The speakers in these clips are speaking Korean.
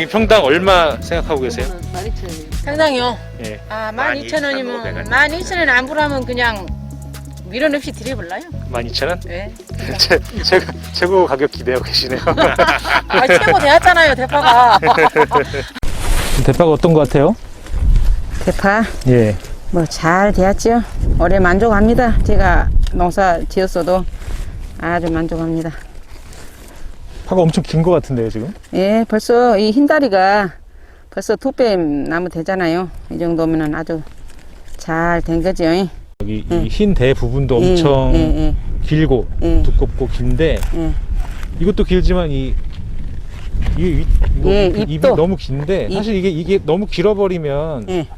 여기 평당 얼마 생각하고 계세요? 상당히요. 예. 아, 12,500원. 12,000원이면 12,000원 안 부르면 그냥 미련 없이 드려볼라요? 12,000원? 네. 제, 제, 최고 가격 기대하고 계시네요. 아, 최고 되었잖아요, 대파가. 대파가 어떤 것 같아요? 대파 예. 뭐 잘 되었죠. 올해 만족합니다. 제가 농사 지었어도 아주 만족합니다. 파가 엄청 긴 것 같은데요, 지금? 예, 벌써 이 흰다리가 벌써 투뱀 나무 되잖아요. 이 정도면은 아주 잘 된 거죠. 예, 여기 예. 이흰대 부분도 엄청 예, 예, 길고 예. 두껍고 긴데 예. 이것도 길지만 이 이, 이, 이거 예, 그 입이 입도. 너무 긴데 입. 사실 이게 이게 너무 길어버리면 예.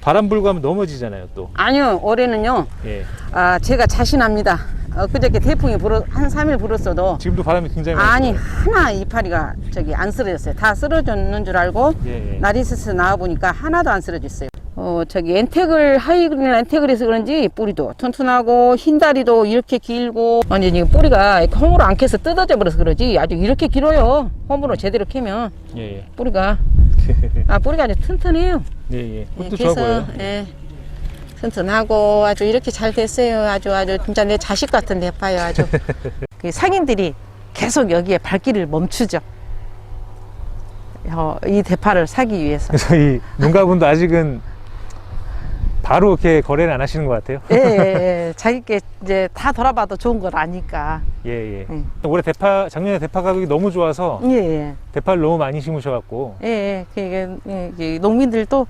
바람 불고 하면 넘어지잖아요 또. 아니요, 올해는요. 예. 아, 제가 자신합니다. 어, 그저께 태풍이 불어, 한 3일 불었어도 지금도 바람이 굉장히 많이 아니, 불어요. 하나 이파리가 저기 안 쓰러졌어요. 다 쓰러졌는 줄 알고 예, 예. 나리스스 나와 보니까 하나도 안 쓰러졌어요. 어, 저기 엔텍을, 하이그린 엔텍을 해서 그런지 뿌리도 튼튼하고 흰 다리도 이렇게 길고 아니, 지금 뿌리가 이렇게 홈으로 안 캐서 뜯어져 버려서 그러지 아주 이렇게 길어요. 홈으로 제대로 캐면 예, 예. 뿌리가. 아, 뿌리가 아주 튼튼해요. 예, 예. 예, 그것도 좋아 보여요. 예, 튼튼하고 아주 이렇게 잘 됐어요. 아주 아주 진짜 내 자식 같은 대파요. 아주 그 상인들이 계속 여기에 발길을 멈추죠. 어, 이 대파를 사기 위해서. 그래서 이 농가분도 아직은 바로 이렇게 거래를 안 하시는 것 같아요. 예, 예, 예. 자기께 이제 다 돌아봐도 좋은 걸 아니까. 예, 예. 음. 올해 대파 작년에 대파 가격이 너무 좋아서 예, 예. 대파를 너무 많이 심으셔갖고 예, 예. 그게 예, 이게 농민들도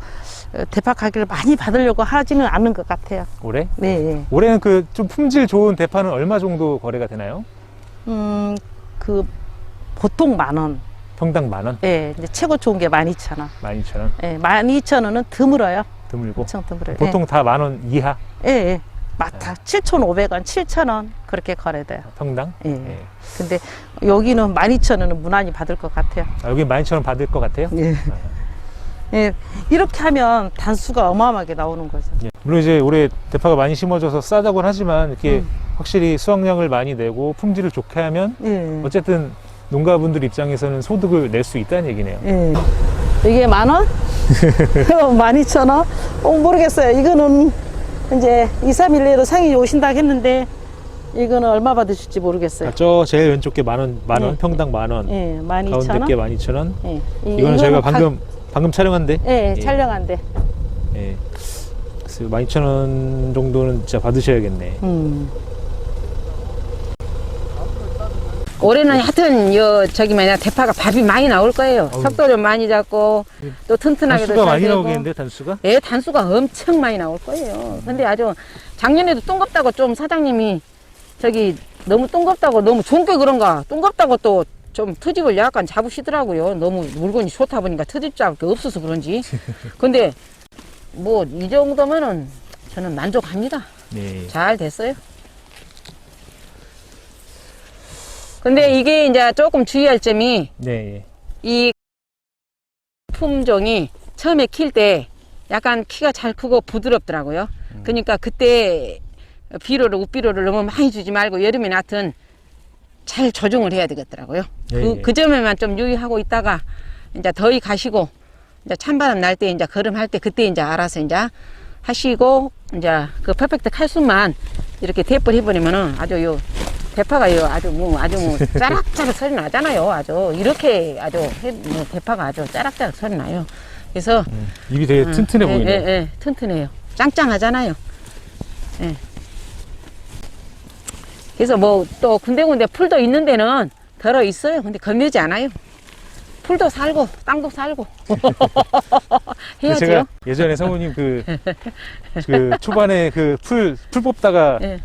어, 대파 가격을 많이 받으려고 하지는 않은 것 같아요. 올해 네, 예. 올해는 그 좀 품질 좋은 대파는 얼마 정도 거래가 되나요? 음, 그 보통 만 원. 평당 만 원, 예, 이제 최고 좋은 게 12,000원. 만 이천 원 예, 12,000원은 드물어요. 드물고 엄청 드물어요. 보통 다 만 원 이하 예, 예. 예. 마타 7,500원, 7,000원 그렇게 거래돼요. 평당. 예. 예. 근데 여기는 12,000원은 무난히 받을 것 같아요. 아, 여기 만 이천 원 받을 것 같아요. 예. 예. 이렇게 하면 단수가 어마어마하게 나오는 거죠. 예. 물론 이제 올해 대파가 많이 심어져서 싸다곤 하지만 이렇게 음. 확실히 수확량을 많이 내고 품질을 좋게 하면 예. 어쨌든 농가분들 입장에서는 소득을 낼 수 있다는 얘기네요. 예. 이게 만 원? 12,000원? 어, 모르겠어요. 이거는 이제 2, 3일 내로 상인이 오신다고 했는데 이거는 얼마 받으실지 모르겠어요. 아, 저 제일 왼쪽 게 만 원, 만 원, 예. 평당 만 원. 예, 가운데 12,000원. 게만 이천 원. 예. 이- 이거는 저희가 가- 방금 방금 촬영한데. 예, 예. 촬영한데. 예. 그래서 만 이천 원 정도는 진짜 받으셔야겠네. 음. 올해는 하여튼 요 저기 뭐냐 대파가 밥이 많이 나올 거예요. 어우. 속도 좀 많이 잡고 또 튼튼하게도 단수가 잘 많이. 나오겠는데 단수가? 예, 단수가 엄청 많이 나올 거예요. 근데 아주 작년에도 똥겁다고 좀 사장님이 저기 너무 똥겁다고 너무 좋은 게 그런가 똥겁다고 또 좀 트집을 약간 잡으시더라고요. 너무 물건이 좋다 보니까 트집 잡을 게 없어서 그런지. 근데 뭐 이 정도면은 저는 만족합니다. 네. 잘 됐어요. 근데 이게 이제 조금 주의할 점이 네. 이 품종이 처음에 킬 때 약간 키가 잘 크고 부드럽더라고요. 그러니까 그때 비료를 우비료를 너무 많이 주지 말고 여름에 낳든 잘 조정을 해야 되겠더라고요. 예, 그, 예. 그 점에만 좀 유의하고 있다가 이제 더위 가시고 이제 찬바람 날 때 이제 걸음할 때 그때 이제 알아서 이제 하시고 이제 그 퍼펙트 칼슘만 이렇게 대뿔 해버리면은 아주 요 대파가 요 아주 뭐 아주 뭐 짜락짜락 소리 나잖아요. 아주 이렇게 아주 해- 뭐 대파가 아주 짜락짜락 소리 나요. 그래서 음, 입이 되게 음, 튼튼해 예, 보이네요. 예, 예, 튼튼해요. 짱짱하잖아요. 예. 그래서 뭐 또 군데군데 풀도 있는 데는 덜어 있어요. 근데 겁내지 않아요. 풀도 살고 땅도 살고 해야죠. 제가 예전에 사모님 그, 그 초반에 그 풀, 풀 뽑다가 예.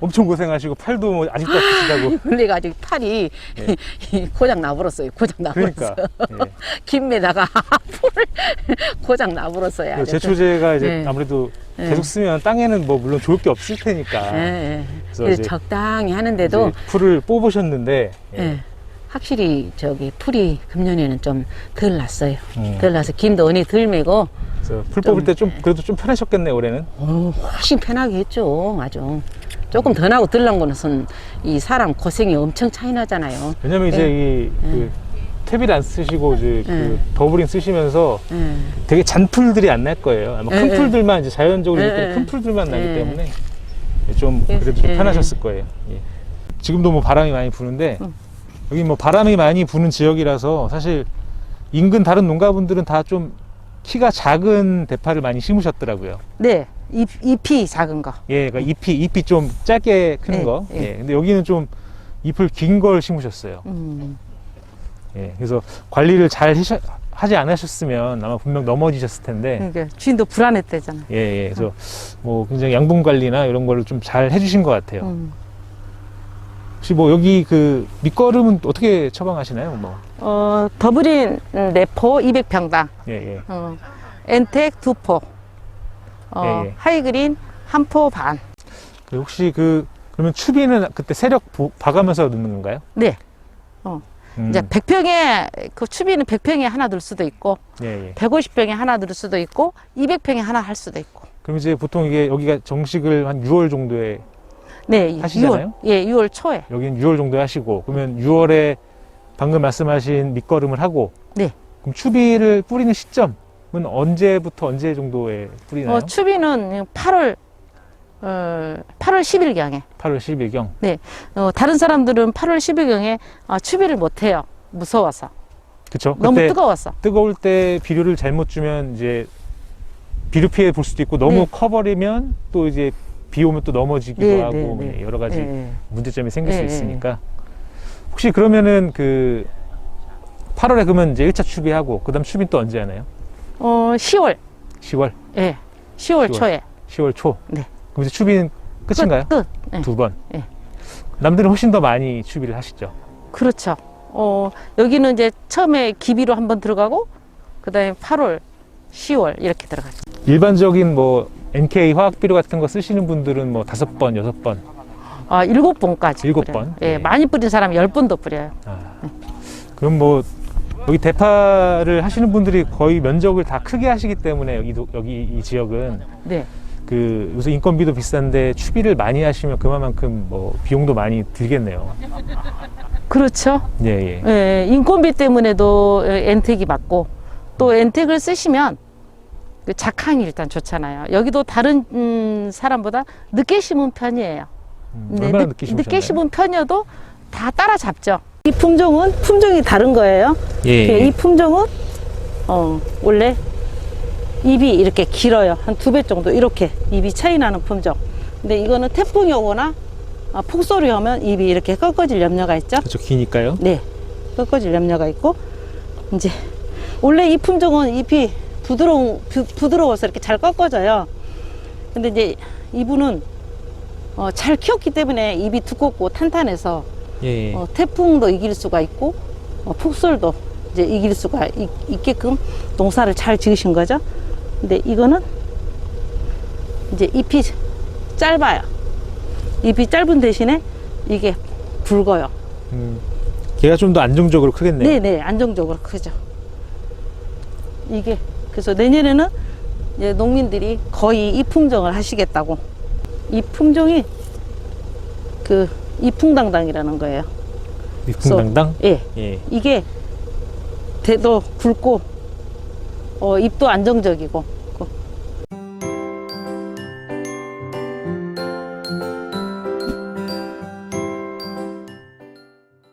엄청 고생하시고 팔도 뭐 아직도 아프시다고. 근데 아직 팔이 예. 고장 나버렸어요. 고장 나버렸어. 그러니까. 예. 김에다가 풀 고장 나버렸어요. 제초제가 이제 예. 아무래도 예. 계속 쓰면 땅에는 뭐 물론 좋을 게 없을 테니까. 예, 예. 그래서 적당히 하는데도 풀을 뽑으셨는데. 예. 예. 확실히 저기 풀이 금년에는 좀 덜 났어요. 음. 덜 나서 김도 언니 덜 메고 그래서 풀 뽑을 때 좀 그래도 좀 편하셨겠네 올해는. 어, 훨씬 편하게 했죠. 아주. 조금 더 나고 덜 나고는 이 사람 고생이 엄청 차이 나잖아요. 왜냐면 이제 이 그, 탭일 안 쓰시고 이제 그 예. 더블링 쓰시면서 예. 되게 잔풀들이 안 날 거예요. 아마 큰 예, 예. 풀들만 이제 자연적으로 예, 예. 큰 풀들만 나기 예. 때문에 좀 예, 그래도 좀 예. 편하셨을 거예요. 예. 지금도 뭐 바람이 많이 부는데 음. 여기 뭐 바람이 많이 부는 지역이라서 사실 인근 다른 농가분들은 다 좀 키가 작은 대파를 많이 심으셨더라고요. 네, 잎, 잎이 작은 거. 예, 그러니까 잎이 잎이 좀 짧게 크는 예, 거. 예. 예. 근데 여기는 좀 잎을 긴 걸 심으셨어요. 음, 예. 그래서 관리를 잘 하셔- 하지 않으셨으면 아마 분명 넘어지셨을 텐데. 그러니까 주인도 불안했대잖아. 예, 예. 그래서 뭐 굉장히 양분 관리나 이런 거를 좀 잘 해주신 것 같아요. 음. 혹시 뭐 여기 그 밑거름은 어떻게 처방하시나요? 뭐. 어, 더블인 네포 200평당, 예, 예. 어, 엔텍 두 포, 어, 예, 예. 하이그린 한 포 반. 그 혹시 그 그러면 추비는 그때 세력 보- 봐가면서 넣는 건가요? 네, 음. 이제 100평에 그 추비는 100평에 하나 들 수도 있고, 예, 예. 150평에 하나 들 수도 있고, 200평에 하나 할 수도 있고. 그럼 이제 보통 이게 여기가 정식을 한 6월 정도에 네, 하시잖아요? 6월, 예, 6월 초에. 여기는 6월 정도에 하시고 그러면 6월에 방금 말씀하신 밑거름을 하고 네. 그럼 추비를 뿌리는 시점 은 언제부터 언제 정도에 뿌리나요? 어, 추비는 8월, 어, 8월 10일 경에. 8월 10일경. 어, 다른 사람들은 8월 10일 경에 아, 추비를 못 해요. 무서워서. 그쵸? 너무 뜨거워서. 뜨거울 때 비료를 잘못 주면 이제 비료 피해 볼 수도 있고 너무 네. 커버리면 또 이제 비 오면 또 넘어지기도 네, 하고 네, 뭐 네. 여러 가지 예, 예. 문제점이 생길 수 네, 있으니까 혹시 그러면은 그 8월에 그러면 이제 1차 추비하고 그다음 추비 또 언제 하나요? 어, 10월. 10월, 예. 10월 10월. 초에. 10월 초. 네. 그럼 이제 추비는 끝인가요? 끝. 끝. 예. 두 번. 예. 남들은 훨씬 더 많이 추비를 하시죠. 그렇죠. 어, 여기는 이제 처음에 기비로 한번 들어가고, 그 다음에 8월, 10월 이렇게 들어가죠. 일반적인 뭐 NK 화학 비료 같은 거 쓰시는 분들은 뭐 다섯 번, 여섯 번. 아, 일곱 번까지. 일곱. 번? 예, 네. 많이 뿌린 사람 열 번도 뿌려요. 아, 그럼 뭐 여기 대파를 하시는 분들이 거의 면적을 다 크게 하시기 때문에 여기 여기 이 지역은 네. 그 요새 인건비도 비싼데 추비를 많이 하시면 그만큼 뭐 비용도 많이 들겠네요. 그렇죠. 예, 예. 예, 인건비 때문에도 엔텍이 맞고, 또 엔텍을 쓰시면 그 작황이 일단 좋잖아요. 여기도 다른 음, 사람보다 늦게 심은 편이에요. 음, 네, 얼마나 늦- 늦게 심으셨나요? 늦게 심은 편이어도 다 따라잡죠. 이 품종은 품종이 다른 거예요. 예, 예, 예. 이 품종은 어, 원래 입이 이렇게 길어요. 한 두 배 정도 이렇게 입이 차이 나는 품종. 근데 이거는 태풍이 오거나 아, 폭설이 오면 입이 이렇게 꺾어질 염려가 있죠. 그렇죠 기니까요. 네, 꺾어질 염려가 있고 이제 원래 이 품종은 잎이 부드러운 부, 부드러워서 이렇게 잘 꺾어져요. 근데 이제 이분은 어, 잘 키웠기 때문에 잎이 두껍고 탄탄해서 예, 예. 어, 태풍도 이길 수가 있고 어, 폭설도 이제 이길 수가 있, 있게끔 농사를 잘 지으신 거죠. 근데 이거는 이제 잎이 짧아요. 잎이 짧은 대신에 이게 굵어요. 음, 걔가 좀 더 안정적으로 크겠네요. 네 네 안정적으로 크죠. 이게 그래서 내년에는 이제 농민들이 거의 이 품종을 하시겠다고 이 품종이 그 이풍당당이라는 거예요. 위풍당당. 예, 예. 이게 대도 굵고 어, 잎도 안정적이고